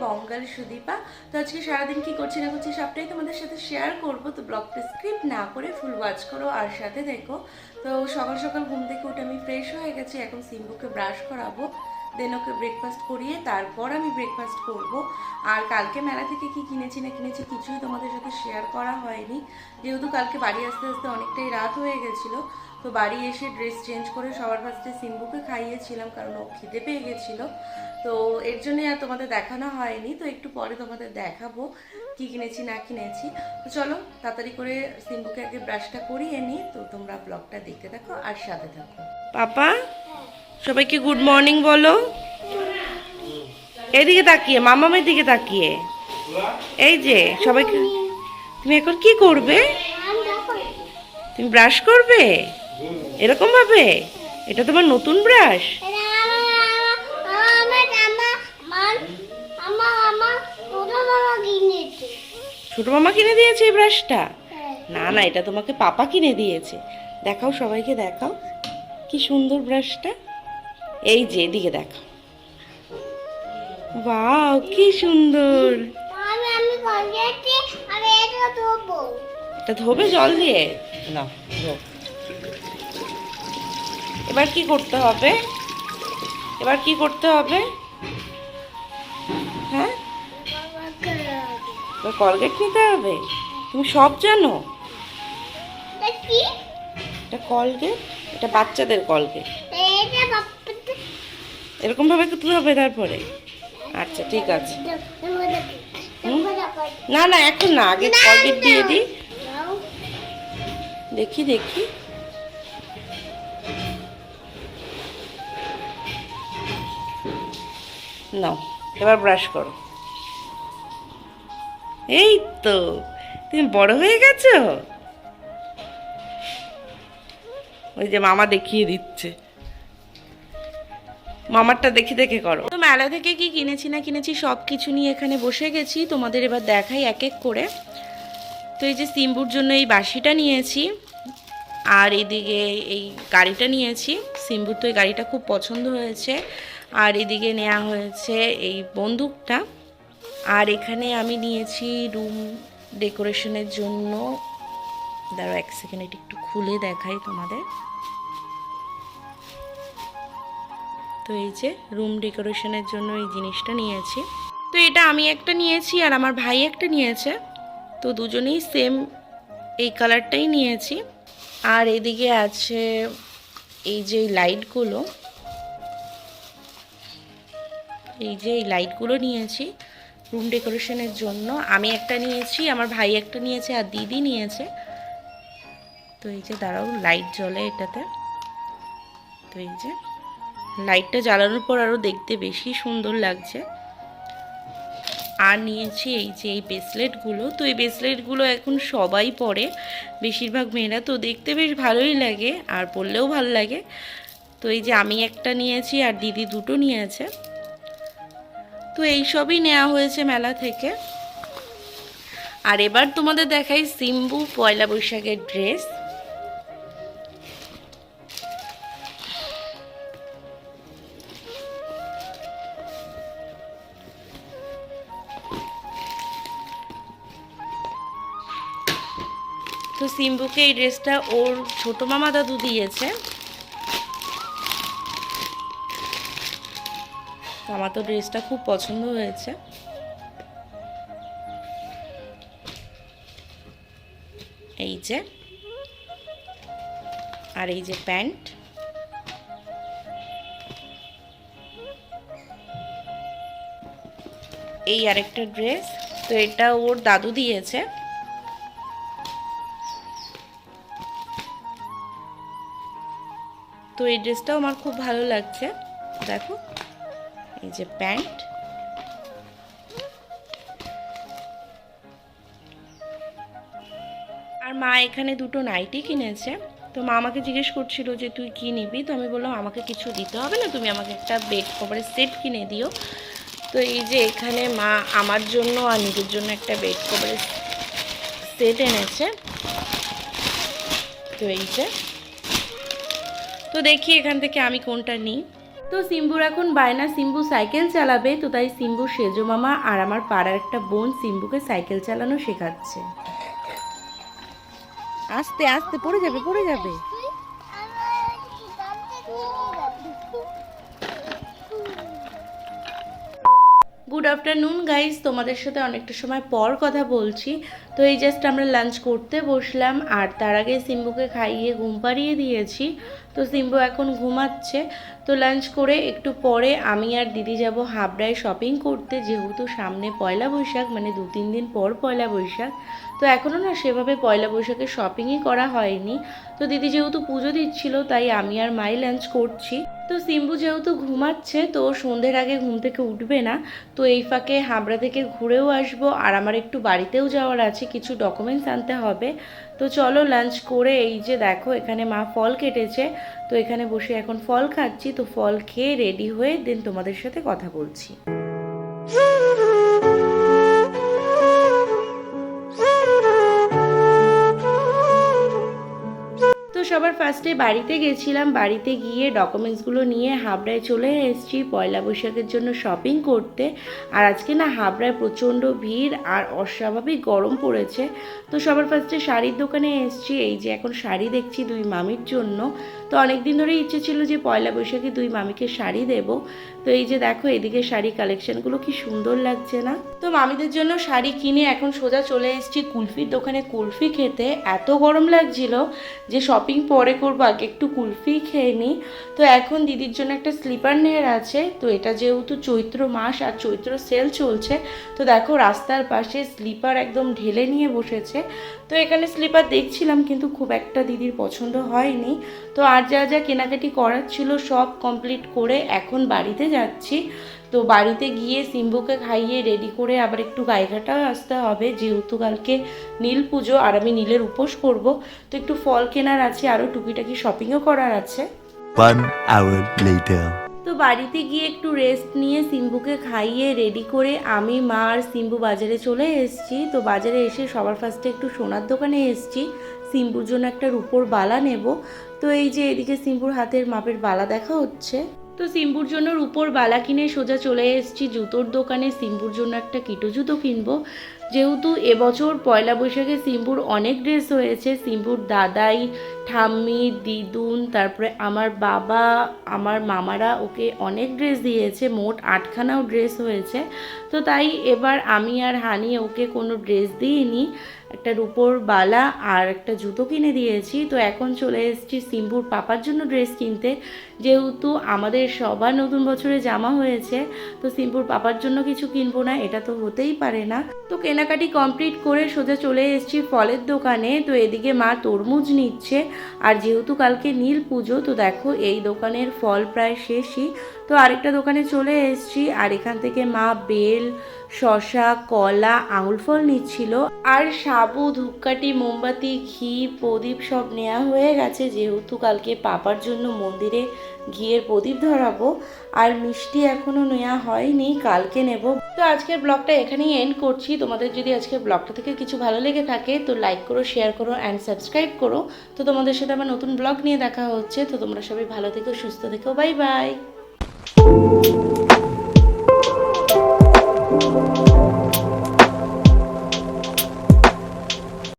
Channel Sudipa. তো আজকে সারাদিন কি করছি না করছি সবটাই তোমাদের সাথে শেয়ার করব। তো ব্লগটা স্ক্রিপ্ট না করে ফুল ওয়াচ করো আর সাথে দেখো। তো সকাল সকাল ঘুম থেকে উঠে আমি ফ্রেশ হয়ে গেছি, এখন সিম্বুকে ব্রাশ করাবো। দেন ওকে ব্রেকফাস্ট করিয়ে তারপর আমি ব্রেকফাস্ট করব। আর কালকে মেলা থেকে কি কিনেছি না কিনেছি কিছুই তোমাদের সাথে শেয়ার করা হয়নি। যেহেতু কালকে বাড়ি আসতে আসতে অনেকটাই রাত হয়ে গেছিল, তো বাড়ি এসে ড্রেস চেঞ্জ করে সবার ফার্স্টে সিম্বুকে খাইয়েছিলাম, কারণ ও খিদে পেয়ে গেছিল। তো এর জন্যই আর তোমাদের দেখানো হয়নি, তো একটু পরে তোমাদের দেখাবো কি কিনেছি না কিনেছি। তো চলো, তাড়াতাড়ি করে সিম্বুকে আগে ব্রাশটা করিয়ে নিই, তো তোমরা ব্লগটা দেখতে থাকো আর সাথে থাকো। পাপা? সবাইকে গুড মর্নিং বলো। এদিকে তাকিয়ে, মামামের দিকে তাকিয়ে। এই যে, সবাইকে তুমি এখন কি করবে? তুমি ব্রাশ করবে? এরকম ভাবে? এটা তোমার নতুন ব্রাশ? ছোট মামা কিনে দিয়েছে এই ব্রাশটা? না না, এটা তোমাকে পাপা কিনে দিয়েছে। দেখাও সবাইকে, দেখাও। কি সুন্দর ব্রাশটা। এই যে এদিকে দেখাও বাও কি সুন্দর। এটা ধোবে। জল দিয়ে? না এবার কি করতে হবে? এবার কি করতে হবে? হ্যাঁ? কলগেট নিতে হবে? তুমি সব জানো? এটা কলগেট? এটা বাচ্চাদের কলগেট। এরকম ভাবে করতে হবে তারপরে? আচ্ছা ঠিক আছে। না না এখন না আগে কলগেট দিয়ে দিই। দেখি দেখি। নাও এবার ব্রাশ করো। এই তো তুমি বড় হয়ে গেছো? ওই যে মামা দেখিয়ে দিচ্ছে। মামারটা দেখে দেখে করো। তো মেলা থেকে কি কিনেছি না কিনেছি সব কিছু নিয়ে এখানে বসে গেছি। তোমাদের এবার দেখাই এক এক করে। তো এই যে সিম্বুর জন্য এই বাঁশিটা নিয়েছি। আর এদিকে এই গাড়িটা নিয়েছি। সিম্বুর তো এই গাড়িটা খুব পছন্দ হয়েছে। আর এদিকে নেওয়া হয়েছে এই বন্দুকটা। আর এখানে আমি নিয়েছি রুম ডেকোরেশনের জন্য। দাঁড়ো এক সেকেন্ড, এটা একটু খুলে দেখাই তোমাদের। তো এই যে রুম ডেকোরেশনের জন্য এই জিনিসটা নিয়েছি। তো এটা আমি একটা নিয়েছি আর আমার ভাই একটা নিয়েছে। তো দুজনেই সেম এই কালারটাই নিয়েছি। আর এদিকে আছে এই যে লাইটগুলো এই যে এই লাইটগুলো নিয়েছি রুম ডেকোরেশনের জন্য। আমি একটা নিয়েছি, আমার ভাই একটা নিয়েছে আর দিদি নিয়েছে। তো এই যে দাঁড়াও লাইট জ্বলে এটাতে। তো এই যে লাইটটা জ্বালানোর পর আরও দেখতে বেশি সুন্দর লাগছে। আর নিয়েছি এই যে এই ব্রেসলেটগুলো তো এই ব্রেসলেটগুলো এখন সবাই পরে, বেশিরভাগ মেয়েরা। তো দেখতে বেশ ভালোই লাগে, আর পরলেও ভালো লাগে। তো এই যে আমি একটা নিয়েছি আর দিদি দুটো নিয়েছে। তো এইসবই নেওয়া হয়েছে মেলা থেকে। আর এবার তোমাদের দেখাই সিম্বু পয়লা বৈশাখের ড্রেস তো সিম্বুকে এই ড্রেসটা ওর ছোট মামা দাদু দিয়েছে। আমার তো ড্রেসটা খুব পছন্দ হয়েছে। এই যে। আর এই যে প্যান্ট। এই আরেকটা ড্রেস। তো এটা ওর দাদু দিয়েছে। তো এই ড্রেসটাও আমার খুব ভালো লাগছে। দেখো, এই যে প্যান্ট। আর মা এখানে দুটো নাইটি কিনেছে। তো মা আমাকে জিজ্ঞেস করছিল যে, তুই কি নিবি? তো আমি বললাম, আমাকে কিছু দিতে হবে না, তুমি আমাকে একটা বেড কভারের সেট কিনে দিও। তো এই যে এখানে মা আমার জন্য আর নিজের জন্য একটা বেড কভারের সেট এনেছে। তো এই যে তো দেখি এখান থেকে আমি কোনটা নিই। তো সিম্বুর এখন বায়না সিম্বু সাইকেল চালাবে তো তাই সিম্বু সেজো মামা আর আমার পাড়ার একটা বোন সিম্বুকে সাইকেল চালানো শেখাচ্ছে। আস্তে আস্তে পড়ে যাবে পড়ে যাবে। গুড আফটারনুন গাইজ তোমাদের সাথে অনেকটা সময় পর কথা বলছি। তো এই জাস্ট আমরা লাঞ্চ করতে বসলাম, আর তার আগে সিম্বুকে খাইয়ে ঘুম পাড়িয়ে দিয়েছি। তো সিম্বু এখন ঘুমাচ্ছে। তো লাঞ্চ করে একটু পরে আমি আর দিদি যাব হাবড়ায় শপিং করতে, যেহেতু সামনে পয়লা বৈশাখ মানে দু তিন দিন পর পয়লা বৈশাখ। তো এখনও না সেভাবে পয়লা বৈশাখে শপিংই করা হয়নি। তো দিদি যেহেতু পুজো দিচ্ছিল, তাই আমি আর মাই লাঞ্চ করছি। তো সিম্বু যেহেতু ঘুমাচ্ছে, তো সন্ধ্যের আগে ঘুম থেকে উঠবে না। তো এই ফাঁকে হাবড়া থেকে ঘুরেও আসব আর আমার একটু বাড়িতেও যাওয়ার আছে, কিছু ডকুমেন্টস আনতে হবে। তো চলো লাঞ্চ করে এই যে দেখো এখানে মা ফল কেটেছে, তো এখানে বসে এখন ফল খাচ্ছি, তো ফল খেয়ে রেডি হয়ে দেন তোমাদের সাথে কথা বলছি। সবার ফার্স্টে বাড়িতে গেছিলাম। বাড়িতে গিয়ে ডকুমেন্টসগুলো নিয়ে হাবড়ায় চলে এসেছি পয়লা বৈশাখের জন্য শপিং করতে। আর আজকে না হাবড়ায় প্রচণ্ড ভিড় আর অস্বাভাবিক গরম পড়েছে। তো সবার ফার্স্টে শাড়ির দোকানে এসেছি। এই যে এখন শাড়ি দেখছি দুই মামির জন্য। তো অনেক দিন ধরেই ইচ্ছে ছিল যে পয়লা বৈশাখে দুই মামিকে শাড়ি দেব। তো এই যে দেখো, এদিকে শাড়ি কালেকশনগুলো কি সুন্দর লাগছে না? তো মামিদের জন্য শাড়ি কিনে এখন সোজা চলে এসেছি কুলফির দোকানে। কুলফি খেতে এত গরম লাগছিল যে শপিং পরে করব, আগে একটু কুলফি খেয়ে নিই। তো এখন দিদির জন্য একটা স্লিপার নেয়ার আছে। তো এটা যেহেতু চৈত্র মাস আর চৈত্র সেল চলছে, তো দেখো রাস্তার পাশে স্লিপার একদম ঢেলে নিয়ে বসেছে। তো এখানে স্লিপার দেখছিলাম কিন্তু খুব একটা দিদির পছন্দ হয়নি। তো আর যা যা কেনাকাটি করার ছিল সব কমপ্লিট করে এখন বাড়িতে যাচ্ছি। তো বাড়িতে গিয়ে সিম্বুকে খাইয়ে রেডি করে আবার একটু গায়েঘাটাও আসতে হবে। যেহেতু কালকে নীল পুজো আর আমি নীলের উপোস করব তো একটু ফল কেনার আছে আরও টুকিটাকি শপিংও করার আছে. তো বাড়িতে গিয়ে একটু রেস্ট নিয়ে সিম্বুকে খাইয়ে রেডি করে আমি মা আর সিম্বু বাজারে চলে এসেছি। তো বাজারে এসে সবার ফার্স্টে একটু সোনার দোকানে এসেছি। সিম্বুর জন্য একটা রূপোর বালা নেব। তো এই যে এদিকে সিম্বুর হাতের মাপের বালা দেখা হচ্ছে। তো সিম্বুর জন্য রূপোর বালা কিনে সোজা চলে এসেছি জুতোর দোকানে। সিম্বুর জন্য একটা কিটো জুতো কিনবো। যেহেতু এবছর পয়লা বৈশাখে সিম্বুর অনেক ড্রেস হয়েছে। সিম্বুর দাদাই, ঠাম্মি, দিদুন, তারপরে আমার বাবা, আমার মামারা ওকে অনেক ড্রেস দিয়েছে। মোট আটখানাও ড্রেস হয়েছে। তো তাই এবার আমি আর হানি ওকে কোনো ড্রেস দিইনি। একটা রুপোর বালা আর একটা জুতো কিনে দিয়েছি। তো এখন চলে এসেছি সিম্বুর পাপার জন্য ড্রেস কিনতে। যেহেতু আমাদের সবার নতুন বছরে জামা হয়েছে, তো সিম্পুর পাপার জন্য কিছু কিনবো না, এটা তো হতেই পারে না। তো কেনাকাটি কমপ্লিট করে সোজা চলে এসেছি ফলের দোকানে। তো এদিকে মা তরমুজ নিচ্ছে, আর যেহেতু কালকে নীল পুজো, তো দেখো এই দোকানের ফল প্রায় শেষই। তো আরেকটা দোকানে চলে এসেছি, আর এখান থেকে মা বেল শশা কলা, আঙুল ফল নিচ্ছিল। আর সাবু, ধূপকাঠি, মোমবাতি, ঘি, প্রদীপ সব নেওয়া হয়ে গেছে, যেহেতু কালকে পাপার জন্য মন্দিরে ঘিয়ের প্রদীপ ধরাবো। আর মিষ্টি এখনও নেওয়া হয়নি, কালকে নেব। তো আজকের ব্লগটা এখানেই এন্ড করছি। তোমাদের যদি আজকের ব্লগটা থেকে কিছু ভালো লেগে থাকে, তো লাইক করো শেয়ার করো অ্যান্ড সাবস্ক্রাইব করো। তো তোমাদের সাথে আমার নতুন ব্লগ নিয়ে দেখা হচ্ছে। তো তোমরা সবাই ভালো থেকো, সুস্থ থেকো বাই বাই